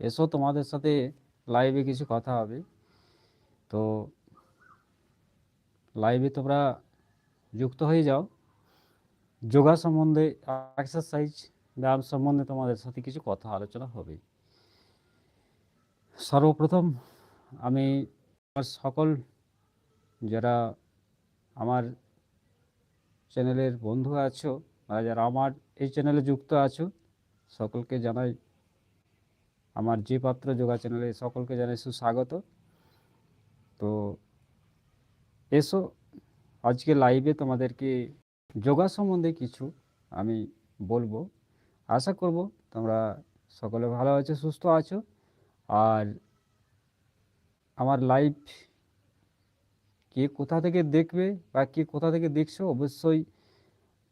এসো তোমাদের সাথে লাইভে কিছু কথা হবে। তো লাইভে তোমরা যুক্ত হয়ে যাও। যোগা সম্বন্ধে এক্সারসাইজ ব্যায়াম সম্বন্ধে তোমাদের সাথে কিছু কথা আলোচনা হবে। সর্বপ্রথম আমি আমার সকল, যারা আমার চ্যানেলের বন্ধু আছো যারা আমার এই চ্যানেলে যুক্ত আছো, সকলকে জানাই আমার যে পাত্র যোগা চ্যানেলে সকলকে জানাই সুস্বাগত। তো এসো, আজকে লাইভে তোমাদেরকে যোগা সম্বন্ধে কিছু আমি বলব। আশা করব তোমরা সকলে ভালো আছো, সুস্থ আছো। আর আমার লাইভ কে কোথা থেকে দেখবে বা কে কোথা থেকে দেখছ অবশ্যই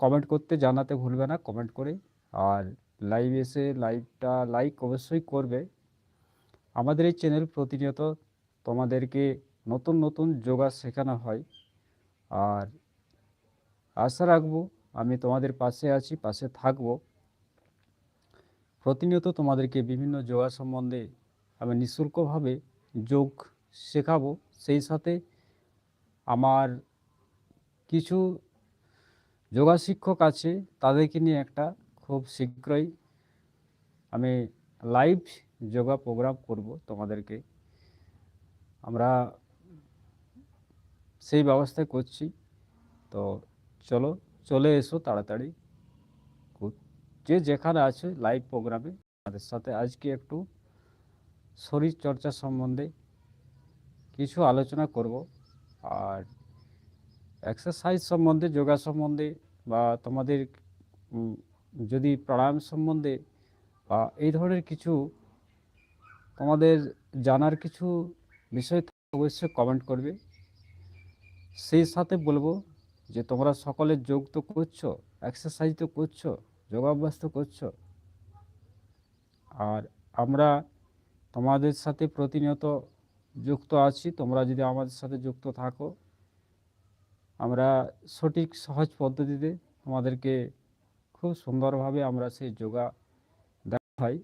কমেন্ট করতে জানাতে ভুলবে না কমেন্ট করে। আর লাইভ এসে লাইভটা লাইক অবশ্যই করবে। আমাদের এই চ্যানেল প্রতিনিয়ত তোমাদেরকে নতুন নতুন যোগা শেখানো হয়। আর আশা রাখব আমি তোমাদের পাশে আছি, পাশে থাকব। প্রতিনিয়ত তোমাদেরকে বিভিন্ন যোগা সম্বন্ধে আমি নিঃশুল্কভাবে যোগ শেখাবো। সেই সাথে আমার কিছু যোগা শিক্ষক আছে, তাদেরকে নিয়ে একটা খুব শীঘ্রই আমি লাইভ যোগা প্রোগ্রাম করব তোমাদেরকে। আমরা সেই ব্যবস্থায় করছি। তো চলো, চলে এসো তাড়াতাড়ি। যে যেখানে আছে লাইভ প্রোগ্রামে আমাদের সাথে আজকে একটু শরীর চর্চা সম্বন্ধে কিছু আলোচনা করব। আর এক্সারসাইজ সম্বন্ধে, যোগা সম্বন্ধে বা তোমাদের যদি প্রাণায়াম সম্বন্ধে বা এই ধরনের কিছু তোমাদের জানার কিছু বিষয় অবশ্যই কমেন্ট করবে। সেই সাথে বলব যে তোমরা সকলে যোগ তো করছ এক্সারসাইজ তো করছ, যোগাভ্যাস তো করছ। আর আমরা তোমাদের সাথে প্রতিনিয়ত যুক্ত আছি, তোমরা যদি আমাদের সাথে যুক্ত থাকো, আমরা সঠিক সহজ পদ্ধতিতে তোমাদেরকে খুব সুন্দরভাবে আমরা সেই যোগা দেখাই।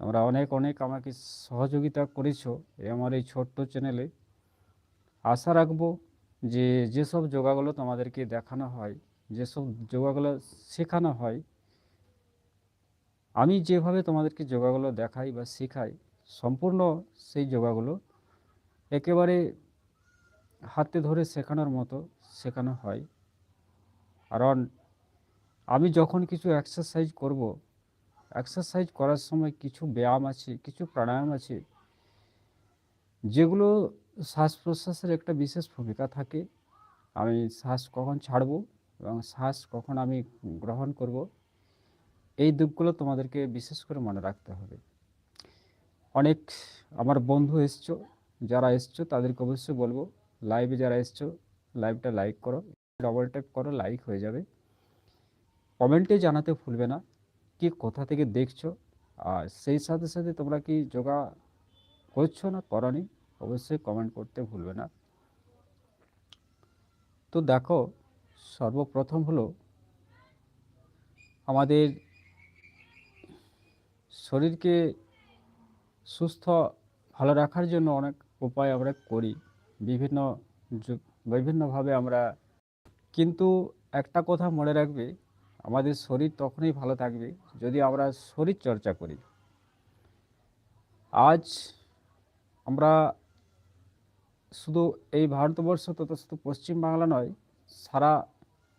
আমরা অনেক অনেক আমাকে সহযোগিতা করেছ আমার এই ছোট্ট চ্যানেলে আশা রাখব যে যেসব যোগাগুলো তোমাদেরকে দেখানো হয়, যেসব যোগাগুলো শেখানো হয়, আমি যেভাবে তোমাদেরকে যোগাগুলো দেখাই বা শেখাই, সম্পূর্ণ সেই যোগাগুলো একেবারে হাতে ধরে শেখানোর মতো শেখানো হয়। কারণ আমি যখন কিছু এক্সারসাইজ করব এক্সারসাইজ করার সময় কিছু ব্যায়াম আছে, কিছু প্রাণায়াম আছে, যেগুলো শ্বাস প্রশ্বাসের একটা বিশেষ ভূমিকা থাকে। আমি শ্বাস কখন ছাড়ব এবং শ্বাস কখন আমি গ্রহণ করব, এই দিকগুলো তোমাদেরকে বিশেষ করে মনে রাখতে হবে। অনেক আমার বন্ধু এসছো, যারা এসছো তাদেরকে অবশ্যই বলব লাইভে যারা এসছো লাইভটা লাইক করো ডবল ট্যাপ করো লাইক হয়ে যাবে। কমেন্টে জানাতে ভুলবে না। কি কোথা থেকে দেখছ? আর সেই সাথে সাথে তোমরা কি যোগা করছ না করনি? অবশ্যই কমেন্ট করতে ভুলবে না। তো দেখো, সর্বপ্রথম হলো আমাদের শরীরকে সুস্থ, ভালো রাখার জন্য অনেক উপায় আমরা করি। বিভিন্ন বিভিন্নভাবে আমরা কিন্তু একটা কথা মনে রাখবে আমাদের শরীর তখনই ভালো থাকবে যদি আমরা শরীর চর্চা করি। আজ আমরা শুধু এই ভারতবর্ষ তথা শুধু পশ্চিমবাংলা নয়, সারা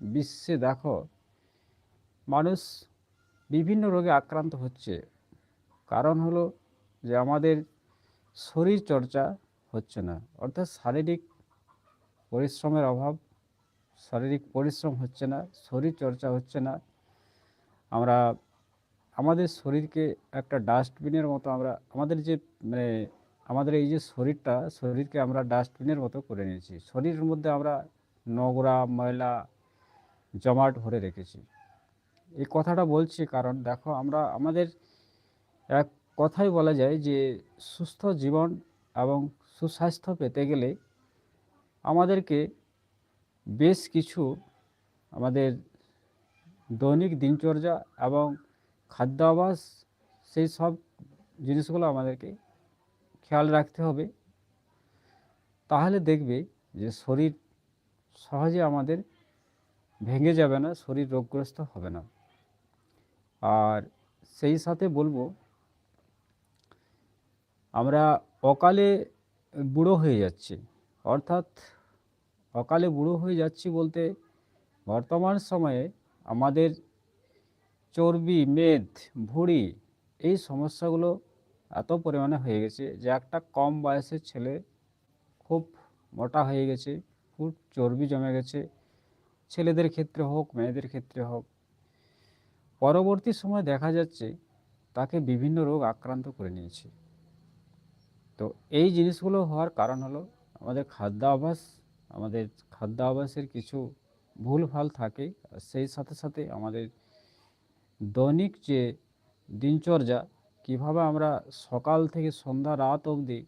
বিশ্বে দেখো, মানুষ বিভিন্ন রোগে আক্রান্ত হচ্ছে। কারণ হলো যে আমাদের শরীর চর্চা হচ্ছে না, অর্থাৎ শারীরিক পরিশ্রমের অভাব শারীরিক পরিশ্রম হচ্ছে না, শরীর চর্চা হচ্ছে না। আমরা, আমাদের শরীরকে একটা ডাস্টবিনের মতো আমরা, আমাদের যে মানে আমাদের এই যে শরীরটা, শরীরকে আমরা ডাস্টবিনের মতো করে নিয়েছি। শরীরের মধ্যে আমরা নোংরা, ময়লা, জমাট ভরে রেখেছি। এই কথাটা বলছি কারণ দেখো আমরা, আমাদের এক কথাই বলা যায় যে, সুস্থ জীবন এবং সুস্বাস্থ্য পেতে গেলে আমাদেরকে বেশ কিছু আমাদের দৈনিক দিনচর্যা এবং খাদ্যাভাস সেই সব জিনিসগুলো আমাদেরকে খেয়াল রাখতে হবে। তাহলে দেখবে যে শরীর সহজে আমাদের ভেঙে যাবে না, শরীর রোগগ্রস্ত হবে না। আর সেই সাথে বলব, আমরা অকালে বুড়ো হয়ে যাচ্ছি, অর্থাৎ অকালে বুড়ো হয়ে যাচ্ছি বলতে বর্তমান সময়ে আমাদের চর্বি, মেদ, ভুঁড়ি এই সমস্যাগুলো এত পরিমাণে হয়ে গেছে যে একটা কম বয়সের ছেলে খুব মোটা হয়ে গেছে, খুব চর্বি জমে গেছে। ছেলেদের ক্ষেত্রে হোক, মেয়েদের ক্ষেত্রে হোক। পরবর্তী সময় দেখা যাচ্ছে তাকে বিভিন্ন রোগ আক্রান্ত করে নিয়েছে। তো এই জিনিসগুলো হওয়ার কারণ হলো আমাদের খাদ্যাভ্যাস আমাদের খাদ্যাভ্যাসের কিছু ভুলভাল থাকে। সেই সাথে সাথে আমাদের দৈনিক যে দিনচর্যা, কীভাবে আমরা সকাল থেকে সন্ধ্যা রাত অবধি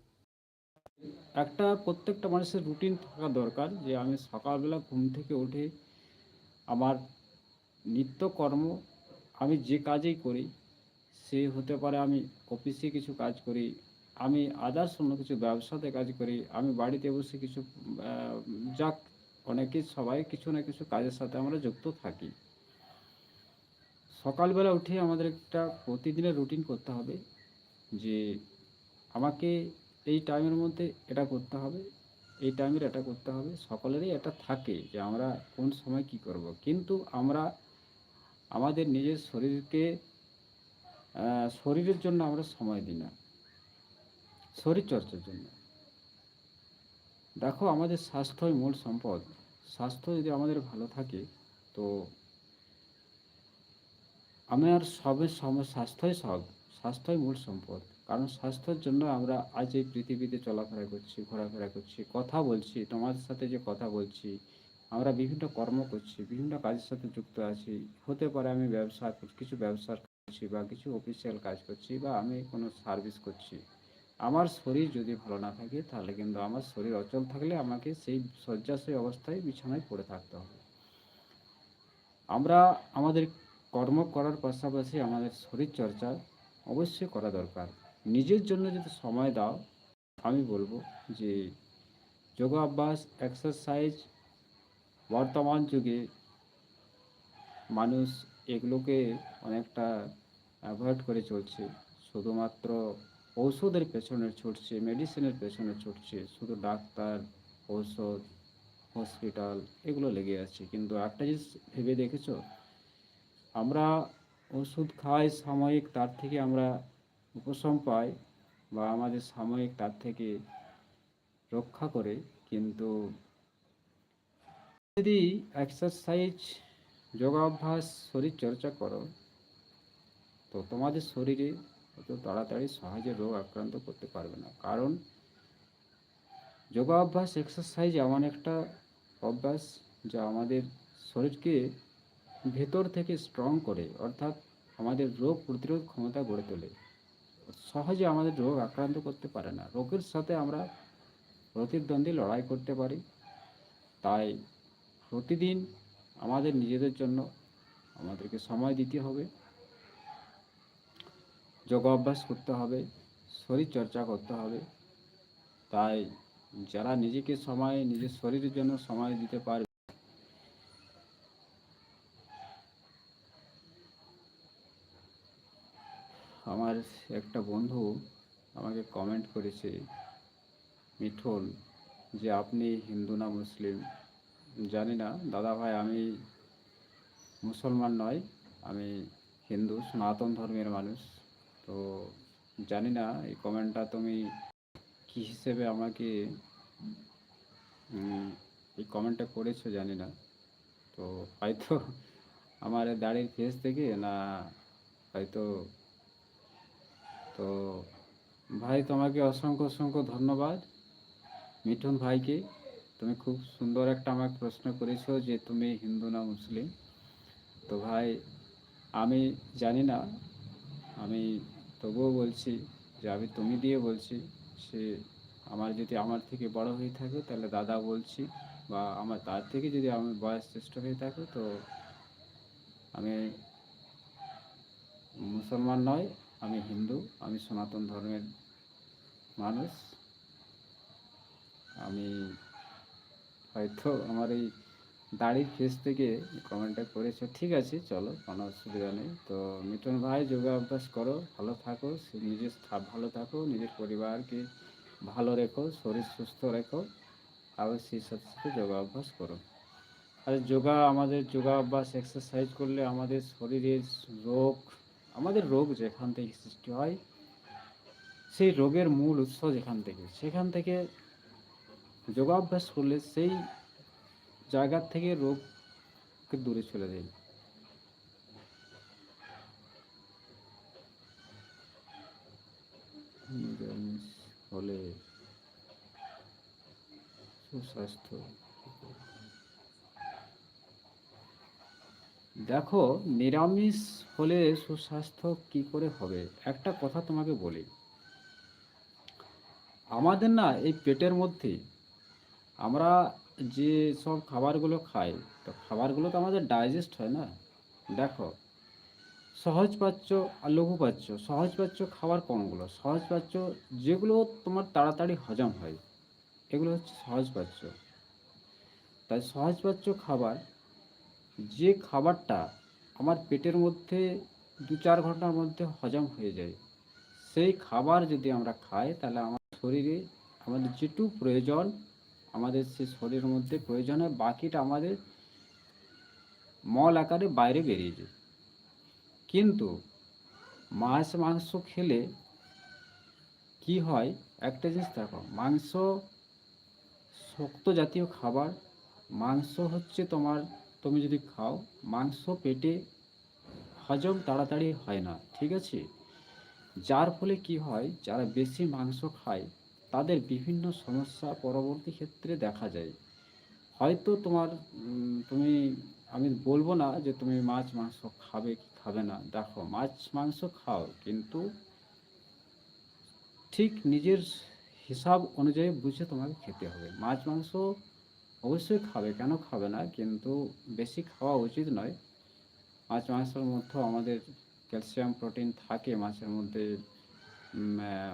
একটা প্রত্যেকটা মানুষের রুটিন থাকা দরকার যে আমি সকালবেলা ঘুম থেকে উঠে আমার নিত্যকর্ম আমি যে কাজেই করি, সে হতে পারে আমি অফিসে কিছু কাজ করি আমি আদার্স অন্য কিছু ব্যবসাতে কাজ করি, আমি বাড়িতে বসে কিছু যাক, অনেকে সবাই কিছু না কিছু কাজের সাথে আমরা যুক্ত থাকি। সকালবেলা উঠে আমাদের একটা প্রতিদিনের রুটিন করতে হবে যে, আমাকে এই টাইমের মধ্যে এটা করতে হবে, এই টাইমের এটা করতে হবে। সকলেরই এটা থাকে যে, আমরা কোন সময় কি করব। কিন্তু আমরা, আমাদের নিজের শরীরকে শরীরের জন্য আমরা সময় দিই না। শরীর চর্চার জন্য। দেখো, আমাদের স্বাস্থ্যই মূল সম্পদ। স্বাস্থ্য যদি আমাদের ভালো থাকে, তো আমার সবের সম, স্বাস্থ্যই সব। স্বাস্থ্যই মূল সম্পদ। কারণ স্বাস্থ্যের জন্য আমরা আজ এই পৃথিবীতে চলাফেরা করছি, ঘোরাফেরা করছি, কথা বলছি তোমাদের সাথে যে কথা বলছি, আমরা বিভিন্ন কর্ম করছি, বিভিন্ন কাজের সাথে যুক্ত আছি। হতে পারে আমি ব্যবসা, কিছু ব্যবসার করছি বা কিছু অফিসিয়াল কাজ করছি বা আমি কোনো সার্ভিস করছি। আমার শরীর যদি ভালো না থাকে, তাহলে কিন্তু আমার শরীর অচল থাকলে আমাকে সেই শয্যাশয়ী অবস্থায় বিছানায় পড়ে থাকতে হবে। আমরা আমাদের কর্ম করার পাশাপাশি আমাদের শরীর চর্চা অবশ্যই করা দরকার। নিজের জন্য যদি সময় দাও, আমি বলব যে যোগাভ্যাস এক্সারসাইজ বর্তমান যুগে মানুষ এগুলোকে অনেকটা অ্যাভয়েড করে চলছে। শুধুমাত্র ঔষধের পেছনে ছুটছে মেডিসিনের পেছনে ছুটছে, শুধু ডাক্তার, ঔষধ হসপিটাল এগুলো লেগে আছে। কিন্তু একটা জিনিস ভেবে দেখেছ? আমরা ওষুধ খাই সাময়িক, তার থেকে আমরা উপশম পাই বা আমাদের সাময়িক, তার থেকে রক্ষা করে। কিন্তু যদি এক্সারসাইজ যোগাভ্যাস শরীরচর্চা করো, তো তোমাদের শরীরে অত তাড়াতাড়ি সহজে রোগ আক্রান্ত করতে পারবে না। কারণ যোগাভ্যাস এক্সারসাইজ এমন একটা অভ্যাস যা আমাদের শরীরকে ভেতর থেকে স্ট্রং করে, অর্থাৎ আমাদের রোগ প্রতিরোধ ক্ষমতা গড়ে তোলে। সহজে আমাদের রোগ আক্রান্ত করতে পারে না। রোগের সাথে আমরা প্রতিদ্বন্দ্বী লড়াই করতে পারি। তাই প্রতিদিন আমাদের নিজেদের জন্য আমাদেরকে সময় দিতে হবে। যোগ অভ্যাস করতে হবে, শরীর চর্চা করতে হবে। তাই যারা নিজেকে সময়, নিজের শরীরের জন্য সময় দিতে পারবে আমার একটা বন্ধু আমাকে কমেন্ট করেছে, মিঠুন, যে আপনি হিন্দু না মুসলিম? জানি না, দাদা ভাই আমি মুসলমান নয়, আমি হিন্দু, সনাতন ধর্মের মানুষ। তো জানি না, এই কমেন্টটা তুমি কি হিসেবে আমাকে এই কমেন্টটা করেছ জানি না। তো হয়তো আমার দাড়ির ফেস থেকে না হয়তো, তো ভাই তোমাকে অসংখ্য অসংখ্য ধন্যবাদ। মিঠুন ভাইকে তুমি খুব সুন্দর একটা আমাকে প্রশ্ন করেছ যে তুমি হিন্দু না মুসলিম। তো ভাই, আমি জানি না, আমি তবুও বলছি, যে আমি তুমি দিয়ে বলছি, সে আমার যদি আমার থেকে বড় হয়ে থাকে, তাহলে দাদা বলছি, বা আমার তার থেকে যদি আমার বয়স শ্রেষ্ঠ হয়ে থাকে, তো আমি মুসলমান নয়, আমি হিন্দু, আমি সনাতন ধর্মের মানুষ। আমি হয়তো আমার এই দাড়ির ফেস থেকে কমেন্টটা করেছ, ঠিক আছে, চলো, কোনো অসুবিধা নেই। তো মিটন ভাই, যোগা অভ্যাস করো, ভালো থাকো, নিজের ভালো থাকো, নিজের পরিবারকে ভালো রেখো, শরীর সুস্থ রেখো আবার সেই সাথে সাথে যোগা অভ্যাস করো। আর যোগা, আমাদের যোগা অভ্যাস এক্সারসাইজ করলে আমাদের শরীরের রোগ, আমাদের রোগ যেখান থেকে সৃষ্টি হয়, সেই রোগের মূল উৎস যেখান থেকে, সেখান থেকে যোগাভ্যাস করলে সেই জায়গার থেকে রোগকে দূরে চলে নিরামিষ হলে সুস্বাস্থ্য। দেখো, নিরামিষ হলে সুস্বাস্থ্য কি করে হবে? একটা কথা তোমাকে বলি। আমাদের না এই পেটের মধ্যে আমরা যে সব খাবারগুলো খাই তো খাবারগুলো তো আমাদের ডাইজেস্ট হয় না। দেখো সহজপাচ্য আর লঘুপাচ্য সহজপাচ্য খাবার কোনগুলো? সহজপাচ্য যেগুলো তোমার তাড়াতাড়ি হজম হয়। এগুলো হচ্ছে সহজপাচ্য তাই সহজপাচ্য খাবার, যে খাবারটা আমার পেটের মধ্যে দু চার ঘণ্টার মধ্যে হজম হয়ে যায়, সেই খাবার যদি আমরা খাই, তাহলে আমার শরীরে আমাদের যেটুকু প্রয়োজন আমাদের সে শরীরের মধ্যে প্রয়োজন হয়, বাকিটা আমাদের মল আকারে বাইরে বেরিয়ে যায়। কিন্তু মাছ, মাংস খেলে কি হয়? একটা জিনিস দেখো, মাংস শক্ত জাতীয় খাবার, মাংস হচ্ছে তোমার, তুমি যদি খাও, মাংস পেটে হজম তাড়াতাড়ি হয় না, ঠিক আছে? যার ফলে কি হয়? যারা বেশি মাংস খায় তাদের বিভিন্ন সমস্যা পরবর্তী ক্ষেত্রে দেখা যায়। হয়তো তোমার তুমি, আমি বলব না যে তুমি মাছ, মাংস খাবে কি খাবে না। দেখো, মাছ, মাংস খাও, কিন্তু ঠিক নিজের হিসাব অনুযায়ী বুঝে তোমাকে খেতে হবে। মাছ, মাংস অবশ্যই খাবে, কেন খাবে না? কিন্তু বেশি খাওয়া উচিত নয়। মাছ, মাংসের মধ্যেও আমাদের ক্যালসিয়াম প্রোটিন থাকে মাছের মধ্যে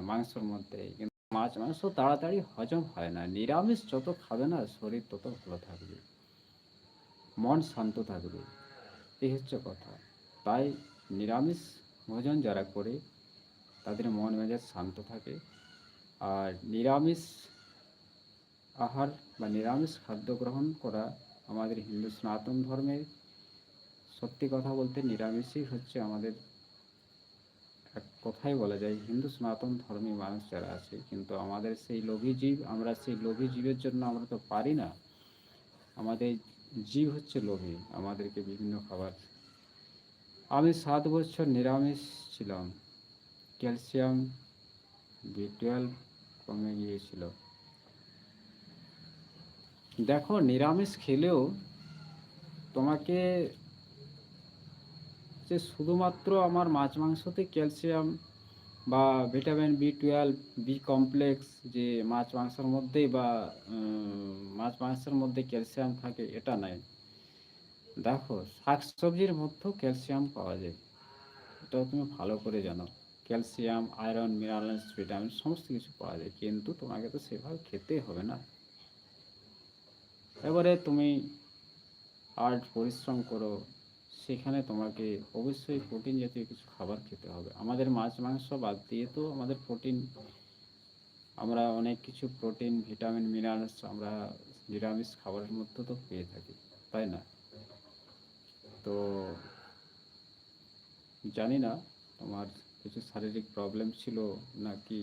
মাংসের মধ্যে। মাছ মাংস তাড়াতাড়ি হজম হয় না। নিরামিষ যত খাবে না, শরীর তত ভালো থাকবে। মন শান্ত থাকবে। এই হচ্ছে কথা। তাই নিরামিষ ভোজন যারা করে, তাদের মন মেজাজ শান্ত থাকে। আর নিরামিষ আহার বা নিরামিষ খাদ্য গ্রহণ করা আমাদের হিন্দু সনাতন ধর্মের সত্যি কথা বলতে নিরামিষই হচ্ছে আমাদের এক কথাই বলা যায়, হিন্দু সনাতন ধর্মী মানুষ যারা আছে, কিন্তু আমাদের সেই লোভী জীব, আমরা সেই লোভী জীবের জন্য আমরা তো পারি না। আমাদের জীব হচ্ছে লোভী, আমাদেরকে বিভিন্ন খাবার। আমি সাত বছর নিরামিষ ছিলাম, ক্যালসিয়াম বি টুয়েলভ কমে গিয়েছিল। দেখো, নিরামিষ খেলেও তোমাকে যে শুধুমাত্র আমার মাছ মাংসতে ক্যালসিয়াম বা vitamin B twelve, B complex যে মাছ মাংসের মধ্যেই বা মাছ মাংসের মধ্যে ক্যালসিয়াম থাকে, এটা নয় দেখো, শাকসবজির মধ্যেও ক্যালসিয়াম পাওয়া যায়। এটাও তুমি ভালো করে জানো। ক্যালসিয়াম, আয়রন, মিনারেলস, ভিটামিন সমস্ত কিছু পাওয়া যায়, কিন্তু তোমাকে তো সেভাবে খেতে হবে না। এবারে তুমি হার্ড পরিশ্রম করো সেখানে তোমাকে অবশ্যই প্রোটিন জাতীয় কিছু খাবার খেতে হবে। আমাদের মাছ, মাংস বাদ দিয়ে তো আমাদের প্রোটিন আমরা অনেক কিছু প্রোটিন ভিটামিন মিনারেলস আমরা নিরামিষ খাবারের মধ্যে তো পেয়ে থাকি, তাই না? তো জানি না তোমার কিছু শারীরিক প্রবলেম ছিল নাকি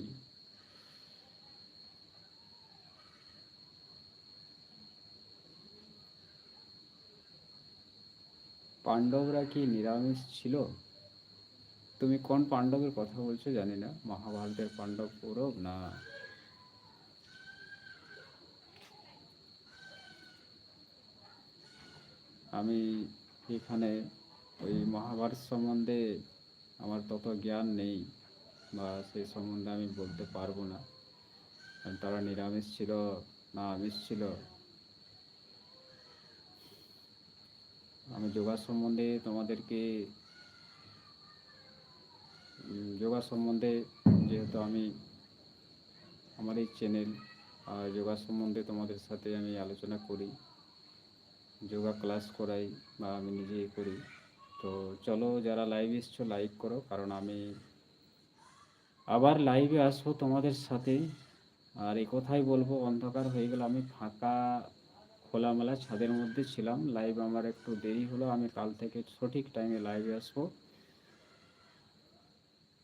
পাণ্ডবরা কি নিরামিষ ছিল? তুমি কোন পাণ্ডবের কথা বলছো জানি না। মহাভারতের পাণ্ডব কৌরব না? আমি এখানে ওই মহাভারত সম্বন্ধে আমার তত জ্ঞান নেই বা সেই সম্বন্ধে আমি বলতে পারব না। তারা নিরামিষ ছিল না, আমিষ ছিল। আমি যোগা সম্বন্ধে তোমাদেরকে যোগা সম্বন্ধে যেহেতু আমি আমার এই চ্যানেল আর যোগা সম্বন্ধে তোমাদের সাথে আমি আলোচনা করি, যোগা ক্লাস করাই বা আমি নিজেই করি। তো চলো যারা লাইভ এসছো লাইক করো, কারণ আমি আবার লাইভে আসব তোমাদের সাথে। আর এই কথাই বলব, অন্ধকার হয়ে গেল আমি ফাঁকা খোলামেলা ছাদের মধ্যে ছিলাম। লাইভ আমার একটু দেরি হলো, আমি কাল থেকে সঠিক টাইমে লাইভে আসব।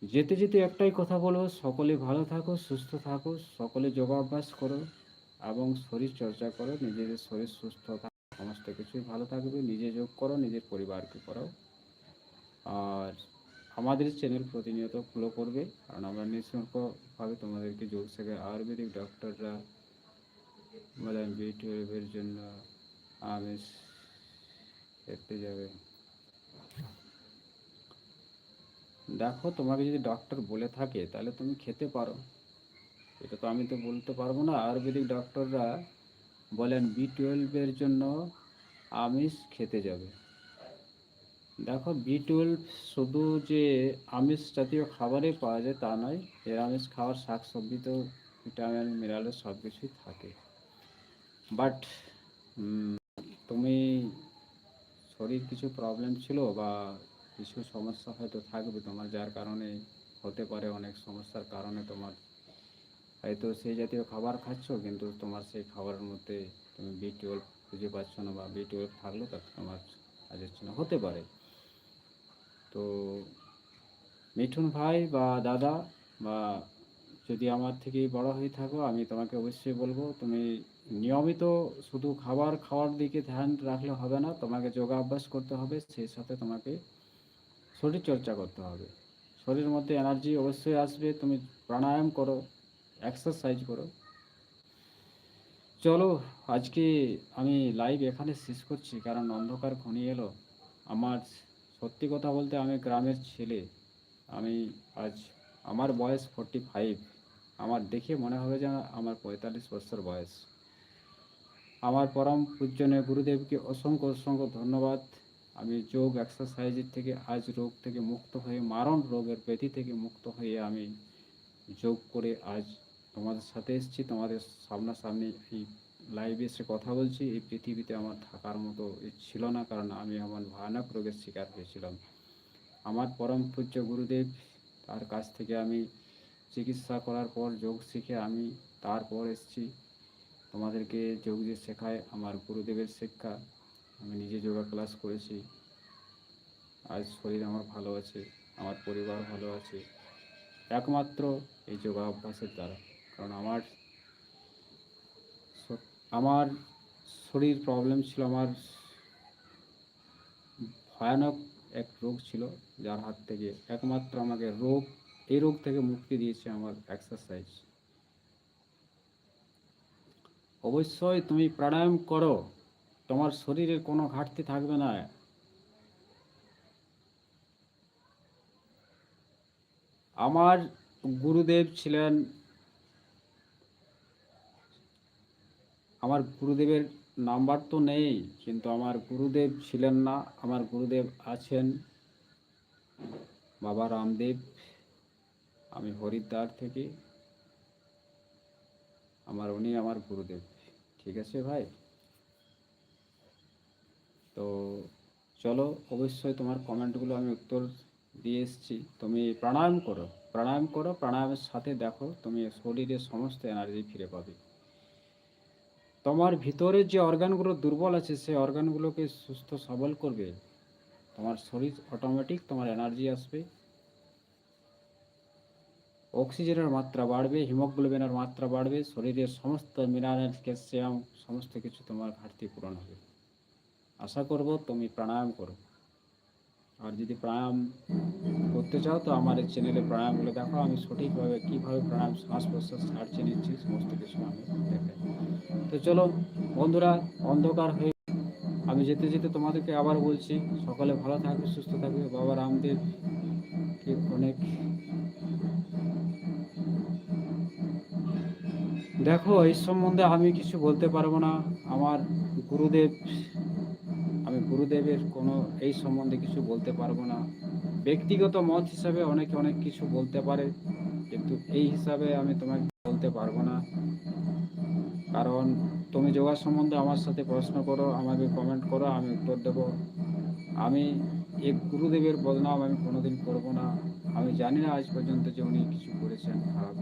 যেতে যেতে একটাই কথা বলব, সকলে ভালো থাকো, সুস্থ থাকো, সকলে যোগাভ্যাস করো এবং শরীর চর্চা করো, নিজেদের শরীর সুস্থ থাকো, সমস্ত কিছুই ভালো থাকবে, নিজে যোগ করো, নিজের পরিবারকে করো। আর আমাদের চ্যানেল প্রতিনিয়ত ফলো করবে, কারণ আমরা নিঃসঙ্কভাবে তোমাদেরকে যোগ শেখাই আয়ুর্বেদিক ডক্টররা বলেন বি টুয়েলভের জন্য আমিষ খেতে যাবে। দেখো, তোমাকে যদি ডক্টর বলে থাকে, তাহলে তুমি খেতে পারো। এটা তো আমি তো বলতে পারব না। আয়ুর্বেদিক ডক্টররা বলেন বি টুয়েলভের জন্য আমিষ খেতে যাবে। দেখো বি টুয়েলভ শুধু যে আমিষ জাতীয় খাবারে পাওয়া যায় তা নয়, নিরামিষ খাওয়ার শাক সবজিতেও ভিটামিন, মিনারেল সব কিছুই থাকে। বাট তুমি শরীর কিছু প্রবলেম ছিল বা কিছু সমস্যা হয়তো থাকবে তোমার, যার কারণে হতে পারে অনেক সমস্যার কারণে তোমার। হয়তো সেই জাতীয় খাবার খাচ্ছ, কিন্তু তোমার সেই খাবারের মধ্যে তুমি বি টুয়েলভ খুঁজে পাচ্ছ না বা বি টুয়েলভ থাকলেও তাতে তোমার কাজ হচ্ছে না হতে পারে। তো মিঠুন ভাই বা দাদা বা যদি আমার থেকে বড় হয়ে থাকো, আমি তোমাকে অবশ্যই বলব, তুমি নিয়মিত শুধু খাবার খাওয়ার দিকে ধ্যান রাখলে হবে না, তোমাকে যোগা অভ্যাস করতে হবে, সেই সাথে তোমাকে শরীর চর্চা করতে হবে। শরীরের মধ্যে এনার্জি অবশ্যই আসবে, তুমি প্রাণায়াম করো এক্সারসাইজ করো। চলো, আজকে আমি লাইভ এখানে শেষ করছি, কারণ অন্ধকার ঘনিয়ে এলো। আমার সত্যি কথা বলতে আমি গ্রামের ছেলে। আমি আজ, আমার বয়স ফোরটি ফাইভ আমার দেখে মনে হবে যে আমার পঁয়তাল্লিশ বছর বয়স। আমার পরম পূজনীয় গুরুদেবকে অসংখ্য অসংখ্য ধন্যবাদ। আমি যোগ এক্সারসাইজের থেকে আজ রোগ থেকে মুক্ত হয়ে, মারণ রোগের ব্যাধি থেকে মুক্ত হয়ে আমি যোগ করে আজ তোমাদের সাথে এসেছি। তোমাদের সামনাসামনি এই লাইভে এসে কথা বলছি। এই পৃথিবীতে আমার থাকার মতো ছিল না, কারণ আমি আমার ভয়ানক রোগের শিকার হয়েছিলাম। আমার পরম পূজ্য গুরুদেব তার কাছ থেকে আমি চিকিৎসা করার পর যোগ শিখে আমি তারপর এসেছি। তোমাদেরকে যোগ যে শেখায়, আমার গুরুদেবের শিক্ষা। আমি নিজে যোগা ক্লাস করেছি। আজ শরীর আমার ভালো আছে, আমার পরিবার ভালো আছে। একমাত্র এই যোগা অভ্যাসের দ্বারা। কারণ আমার আমার শরীর প্রবলেম ছিল, আমার ভয়ানক এক রোগ ছিল যার হাত থেকে একমাত্র আমাকে রোগ, এই রোগ থেকে মুক্তি দিয়েছে আমার এক্সারসাইজ অবশ্যই তুমি প্রাণায়াম করো। তোমার শরীরে কোনো ঘাটতি থাকবে না। আমার গুরুদেব ছিলেন, আমার গুরুদেবের নাম্বার তো নেই, কিন্তু আমার গুরুদেব ছিলেন না, আমার গুরুদেব আছেন বাবা রামদেব। আমি হরিদ্বার থেকে আমার, উনি আমার গুরুদেব। ঠিক আছে ভাই? তো চলো, অবশ্যই তোমার কমেন্টগুলো আমি উত্তর দিয়ে এসেছি। তুমি প্রাণায়াম করো প্রাণায়াম করো, প্রাণায়ামের সাথে দেখো তুমি শরীরের সমস্ত এনার্জি ফিরে পাবে। তোমার ভিতরে যে অর্গানগুলো দুর্বল আছে, সেই অর্গানগুলোকে সুস্থ সবল করবে। তোমার শরীর অটোমেটিক তোমার এনার্জি আসবে। অক্সিজেনের মাত্রা বাড়বে, হিমোগ্লোবিনের মাত্রা বাড়বে, শরীরের সমস্ত মিনারেল, ক্যালসিয়াম, সমস্ত কিছু তোমার ঘাটতি পূরণ হবে। আশা করব তুমি প্রাণায়াম করো। আর যদি প্রাণায়াম করতে চাও তো আমার এই চ্যানেলে প্রাণায়ামগুলো দেখো। আমি সঠিকভাবে কীভাবে প্রাণায়াম, শ্বাস প্রশ্বাস ছাড়ছে নিচ্ছি, সমস্ত কিছু আমি দেখাই। তো চলো বন্ধুরা, অন্ধকার হয়ে আমি যেতে যেতে তোমাদেরকে আবার বলছি, সকালে ভালো থাকবে, সুস্থ থাকবে। বাবা রামদেব, অনেক দেখো, এই সম্বন্ধে আমি কিছু বলতে পারব না। আমার গুরুদেব, আমি গুরুদেবের কোনো এই সম্বন্ধে কিছু বলতে পারব না। ব্যক্তিগত মত হিসাবে অনেকে অনেক কিছু বলতে পারে, কিন্তু এই হিসাবে আমি তোমাকে বলতে পারব না। কারণ তুমি যোগা সম্বন্ধে আমার সাথে প্রশ্ন করো, আমাকে কমেন্ট করো, আমি উত্তর দেবো। আমি এক গুরুদেবের বদনাম আমি কোনোদিন করব না। আমি জানি না আজ পর্যন্ত যে উনি কিছু করেছেন খারাপ।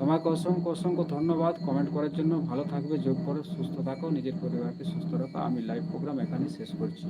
তোমাকে অসংখ্য অসংখ্য ধন্যবাদ। কমেন্ট করার জন্য ভালো থাকবে, যোগ করো, সুস্থ থাকো, নিজের পরিবারকে সুস্থ রাখো। আমি লাইভ প্রোগ্রাম এখানে শেষ করছি।